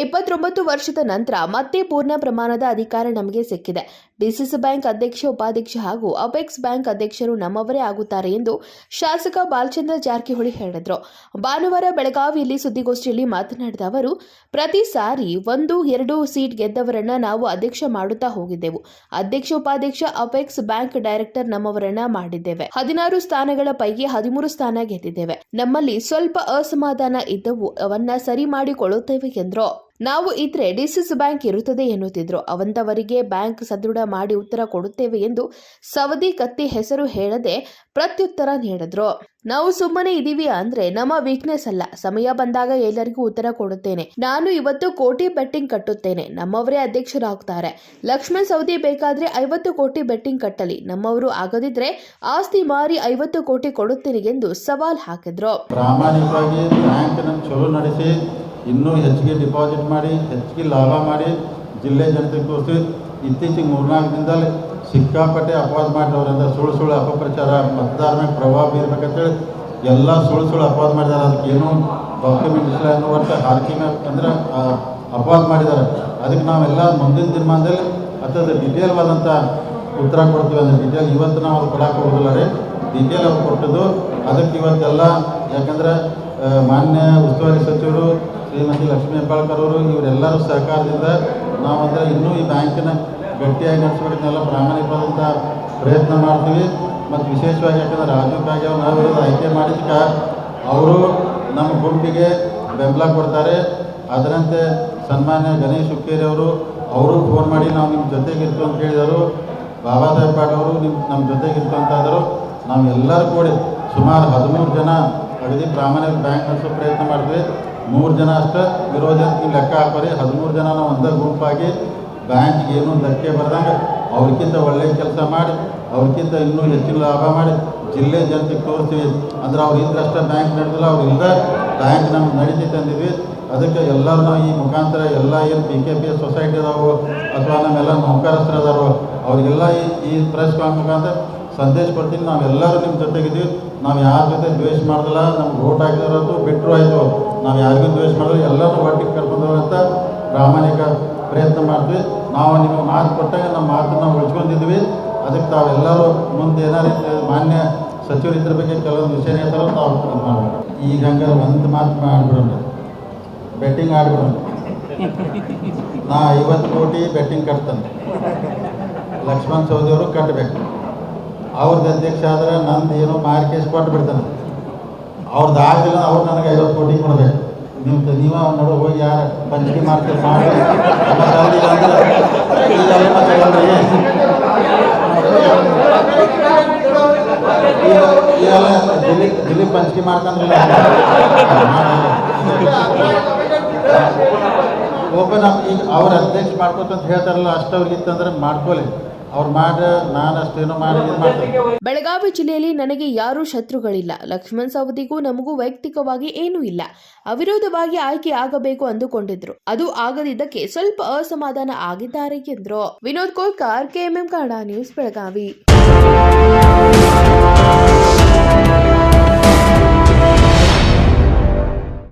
ಇಪ್ಪತ್ತೊಂಬತ್ತು ವರ್ಷದ ನಂತರ ಮತ್ತೆ ಪೂರ್ಣ ಪ್ರಮಾಣದ ಅಧಿಕಾರ ನಮಗೆ ಸಿಕ್ಕಿದೆ. ಡಿಸಿಸಿ ಬ್ಯಾಂಕ್ ಅಧ್ಯಕ್ಷ, ಉಪಾಧ್ಯಕ್ಷ ಹಾಗೂ ಅಪೆಕ್ಸ್ ಬ್ಯಾಂಕ್ ಅಧ್ಯಕ್ಷರು ನಮ್ಮವರೇ ಆಗುತ್ತಾರೆ ಎಂದು ಶಾಸಕ ಬಾಲಚಂದ್ರ ಜಾರಕಿಹೊಳಿ ಹೇಳಿದರು. ಭಾನುವಾರ ಬೆಳಗಾವಿಯಲ್ಲಿ ಸುದ್ದಿಗೋಷ್ಠಿಯಲ್ಲಿ ಮಾತನಾಡಿದ ಅವರು, ಪ್ರತಿ ಸಾರಿ ಒಂದು, ಎರಡು ಸೀಟ್ ಗೆದ್ದವರನ್ನ ನಾವು ಅಧ್ಯಕ್ಷ ಮಾಡುತ್ತಾ ಹೋಗಿದ್ದೆವು. ಅಧ್ಯಕ್ಷ, ಉಪಾಧ್ಯಕ್ಷ, ಅಪೆಕ್ಸ್ ಬ್ಯಾಂಕ್ ಡೈರೆಕ್ಟರ್ ನಮ್ಮವರನ್ನ ಮಾಡಿದ್ದೇವೆ. ಹದಿನಾರು ಸ್ಥಾನಗಳ ಪೈಕಿ ಹದಿಮೂರು ಸ್ಥಾನ ಗೆದ್ದಿದ್ದೇವೆ. ನಮ್ಮಲ್ಲಿ ಸ್ವಲ್ಪ ಅಸಮಾಧಾನ ಇದ್ದವು. ಅವನ್ನ ಸರಿ ಮಾಡಿಕೊಳ್ಳುತ್ತೇವೆ ಎಂದ್ರು. ನಾವು ಇದ್ರೆ ಡಿಸಿಸ್ ಬ್ಯಾಂಕ್ ಇರುತ್ತದೆ ಎನ್ನುತ್ತಿದ್ರು. ಅವಂತವರಿಗೆ ಬ್ಯಾಂಕ್ ಸದೃಢ ಮಾಡಿ ಉತ್ತರ ಕೊಡುತ್ತೇವೆ ಎಂದು ಸವದಿ ಕತ್ತಿ ಹೆಸರು ಹೇಳದೆ ಪ್ರತ್ಯುತ್ತರ ನೀಡಿದ್ರು. ನಾವು ಸುಮ್ಮನೆ ಇದೀವಿ ಅಂದ್ರೆ ನಮ್ಮ ವೀಕ್ನೆಸ್ ಅಲ್ಲ. ಸಮಯ ಬಂದಾಗ ಎಲ್ಲರಿಗೂ ಉತ್ತರ ಕೊಡುತ್ತೇನೆ. ನಾನು ಇವತ್ತು ಕೋಟಿ ಬೆಟ್ಟಿಂಗ್ ಕಟ್ಟುತ್ತೇನೆ. ನಮ್ಮವರೇ ಅಧ್ಯಕ್ಷರಾಗ್ತಾರೆ. ಲಕ್ಷ್ಮಣ್ ಸವದಿ ಬೇಕಾದ್ರೆ ಐವತ್ತು ಕೋಟಿ ಬೆಟ್ಟಿಂಗ್ ಕಟ್ಟಲಿ. ನಮ್ಮವರು ಆಗದಿದ್ರೆ ಆಸ್ತಿ ಮಾರಿ ಐವತ್ತು ಕೋಟಿ ಕೊಡುತ್ತೇನೆ ಎಂದು ಸವಾಲ್ ಹಾಕಿದ್ರು. ಪ್ರಾಮಾಣಿಕವಾಗಿ ಇನ್ನೂ ಹೆಚ್ಚಿಗೆ ಡಿಪಾಸಿಟ್ ಮಾಡಿ, ಹೆಚ್ಚಿಗೆ ಲಾಭ ಮಾಡಿ ಜಿಲ್ಲೆ ಜನತೆಗೆ ತೋರಿಸಿ ಇತ್ತೀಚೆಗೆ ಮೂರ್ನಾಲ್ಕು ದಿನದಲ್ಲಿ ಸಿಕ್ಕಾಪಟ್ಟೆ ಅಪವಾದ ಮಾಡಿದವರಿಂದ ಸುಳ್ಳು ಸುಳ್ಳು ಅಪಪ್ರಚಾರ, ಮತದಾರ ಮೇಲೆ ಪ್ರಭಾವ ಬೀರ್ಬೇಕಂತೇಳಿ ಎಲ್ಲ ಸುಳ್ಳು ಸುಳ್ಳು ಅಪವಾದ ಮಾಡಿದ್ದಾರೆ. ಅದಕ್ಕೆ ಏನೂ ಡಾಕ್ಯುಮೆಂಟ್ ಇಲ್ಲ ಅನ್ನೋ ಹಾರ್ಕಿ ಮೇಲೆ ಅಂದ್ರೆ ಅಪವಾದ ಮಾಡಿದ್ದಾರೆ. ಅದಕ್ಕೆ ನಾವೆಲ್ಲ ಮುಂದಿನ ದಿನಮಾನದಲ್ಲಿ ಅಥವಾ ಡಿಟೇಲ್ವಾದಂಥ ಉತ್ತರ ಕೊಡ್ತೀವಿ ಅಂದರೆ ಡೀಟೇಲ್ ಇವತ್ತು ನಾವು ಅದು ಕೊಡಕ್ಕೆ ಹೋಗೋದಿಲ್ಲ ರೀ. ಡಿಟೇಲ್ ಅವ್ರು ಕೊಟ್ಟಿದ್ದು. ಅದಕ್ಕೆ ಇವತ್ತೆಲ್ಲ ಯಾಕಂದ್ರೆ ಮಾನ್ಯ ಉಸ್ತುವಾರಿ ಸಚಿವರು ಶ್ರೀಮತಿ ಲಕ್ಷ್ಮೀ ಹೆಬ್ಬಾಳ್ಕರ್ ಅವರು ಇವರೆಲ್ಲರೂ ಸಹಕಾರದಿಂದ ನಾವಂದ್ರೆ ಇನ್ನೂ ಈ ಬ್ಯಾಂಕಿನ ಗಟ್ಟಿಯಾಗಿ ನಡೆಸ್ಬೇಕನ್ನೆಲ್ಲ ಪ್ರಾಮಾಣಿಕವಾದಂಥ ಪ್ರಯತ್ನ ಮಾಡ್ತೀವಿ. ಮತ್ತು ವಿಶೇಷವಾಗಿ ಯಾಕಂದರೆ ರಾಜೀವ್ ಕಾಗೆ ಅವ್ರು ನಾವು ಆಯ್ಕೆ ಮಾಡಿದ್ದಕ್ಕೆ ಅವರು ನಮ್ಮ ಗುಂಪಿಗೆ ಬೆಂಬಲ ಕೊಡ್ತಾರೆ. ಅದರಂತೆ ಸನ್ಮಾನ್ಯ ಗಣೇಶ್ ಹುಕ್ಕೇರಿ ಅವರು ಅವರು ಫೋನ್ ಮಾಡಿ ನಾವು ನಿಮ್ಮ ಜೊತೆಗಿರ್ತೀವಿ ಅಂತ ಹೇಳಿದರು. ಬಾಬಾ ಸಾಹೇಬ್ ಪಾಟ್ ಅವರು ನಿಮ್ಮ ನಮ್ಮ ಜೊತೆಗಿರ್ತೀವಿ ಅಂತ ಆದರು ನಾವು ಎಲ್ಲರೂ ಕೂಡಿ ಸುಮಾರು ಹದಿಮೂರು ಜನ ಅಗದಿ ಪ್ರಾಮಾಣಿಕ ಬ್ಯಾಂಕ್ ನಡೆಸೋ ಪ್ರಯತ್ನ ಮಾಡಿದ್ವಿ ಮೂರು ಜನ ಅಷ್ಟೇ, ವಿರೋಧ ಅಂತ ಲೆಕ್ಕ ಹಾಕೋರಿ ಹದಿಮೂರು ಜನ ಒಂದೇ ಗುಂಪಾಗಿ ಬ್ಯಾಂಕ್ಗೆ ಏನೂ ಧಕ್ಕೆ ಬರ್ದಂಗೆ ಅವ್ರಿಗಿಂತ ಒಳ್ಳೆಯ ಕೆಲಸ ಮಾಡಿ ಅವ್ರಿಗಿಂತ ಇನ್ನೂ ಹೆಚ್ಚಿನ ಲಾಭ ಮಾಡಿ, ಜಿಲ್ಲೆ ಜನತೆಗೆ ತೋರಿಸ್ತೀವಿ. ಅಂದ್ರೆ ಅವ್ರು ಇದ್ದರಷ್ಟೇ ಬ್ಯಾಂಕ್ ನಡೆದಿಲ್ಲ, ಅವ್ರು ಇಲ್ಲದ ಬ್ಯಾಂಕ್ ನಮ್ಗೆ ನಡೀತೈತೆ ಅಂದಿದ್ವಿ ಅದಕ್ಕೆ ಎಲ್ಲರೂ ಈ ಮುಖಾಂತರ ಎಲ್ಲ ಏನು B K P S society ಅದಾವು, ಅಥವಾ ನಮ್ಮೆಲ್ಲ ನೌಕರಸ್ಥರು ಅದಾರೋ, ಅವರಿಗೆಲ್ಲ ಈ ಈ ಪ್ರೆಸ್ ಮುಖಾಂತರ ಸಂದೇಶ ಕೊಡ್ತೀನಿ ನಾವೆಲ್ಲರೂ ನಿಮ್ಮ ಜೊತೆಗಿದ್ದೀವಿ. ನಾವು ಯಾರ ಜೊತೆ ದ್ವೇಷ ಮಾಡೋದಿಲ್ಲ, ನಮ್ಗೆ ಓಟ್ ಹಾಕಿದ್ರಂತೂ ಬಿಟ್ಟರು ಆಯಿತು. ನಾವು ಯಾರಿಗೂ ದ್ವೇಷ ಮಾಡಿದ್ರು ಎಲ್ಲರೂ ಒಟ್ಟಿಗೆ ಕರ್ಕೊಂಡು ಅಂತ ಪ್ರಾಮಾಣಿಕ ಪ್ರಯತ್ನ ಮಾಡ್ತೀವಿ ನಾವು ನಿಮಗೆ ಮಾತು ಕೊಟ್ಟಾಗ ನಮ್ಮ ಮಾತನ್ನು ಉಳಿಸ್ಕೊಂಡಿದ್ವಿ. ಅದಕ್ಕೆ ತಾವೆಲ್ಲರೂ ಮುಂದೆ ಏನಾರು ಮಾನ್ಯ ಸಚಿವರು ಇದ್ರ ಬಗ್ಗೆ ಕೆಲವೊಂದು ವಿಷಯ ಹೇಳ್ತಾರೋ ತಾವು ಈಗ ಹಂಗೆ ಒಂದು ಮಾತು ಮಾಡಿಬಿಡೋಣ. ಬೆಟ್ಟಿಂಗ್ ಆಡ್ಬಿಡೋಣ. ನಾ ಐವತ್ತು ಕೋಟಿ ಬೆಟ್ಟಿಂಗ್ ಕಟ್ತಾನೆ. ಲಕ್ಷ್ಮಣ್ ಸೌದಿಯವರು ಕಟ್ಟಬೇಕು ಅವ್ರದ್ದು ಅಧ್ಯಕ್ಷ ಆದ್ರೆ ನಂದು ಏನೋ ಮಾರ್ಕೇಸ್ ಕೊಟ್ಟು ಬಿಡ್ತಾನೆ. ಅವ್ರದ್ದು ಆಗಿಲ್ಲ ಅವ್ರು ನನಗೆ ಐವತ್ತು ಕೋಟಿ ಕೊಡಬೇಕು ನೀವು ನೀವ ನೋಡು ಹೋಗಿ ಯಾರು ಪಂಚಿಗೆ ಮಾಡ್ತೀರಿ ಮಾಡಿ ದಿಲೀಪ್ ಪಂಚಿಗೆ ಮಾಡ್ತಾನಿಲ್ಲ ಓಪನ್ ಅಪ್ ಈಗ ಅವ್ರ ಅಧ್ಯಕ್ಷ ಮಾಡ್ಕೊತಂತ ಹೇಳ್ತಾರಲ್ಲ, ಅಷ್ಟು ಅವ್ರಿಗಿತ್ತಂದ್ರೆ ಮಾಡ್ಕೊಳ್ಳಿ ಬೆಳಗಾವಿ ಜಿಲ್ಲೆಯಲ್ಲಿ ನನಗೆ ಯಾರೂ ಶತ್ರುಗಳಿಲ್ಲ. ಲಕ್ಷ್ಮಣ್ ಸವದಿಗೂ ನಮಗೂ ವೈಯಕ್ತಿಕವಾಗಿ ಏನೂ ಇಲ್ಲ. ಅವಿರೋಧವಾಗಿ ಆಯ್ಕೆ ಆಗಬೇಕು ಅಂದುಕೊಂಡಿದ್ರು. ಅದು ಆಗದಿದ್ದಕ್ಕೆ ಸ್ವಲ್ಪ ಅಸಮಾಧಾನ ಆಗಿದ್ದಾರೆ ಎಂದ್ರು. Vinod Kolkar, KMM Kannada news Belagavi.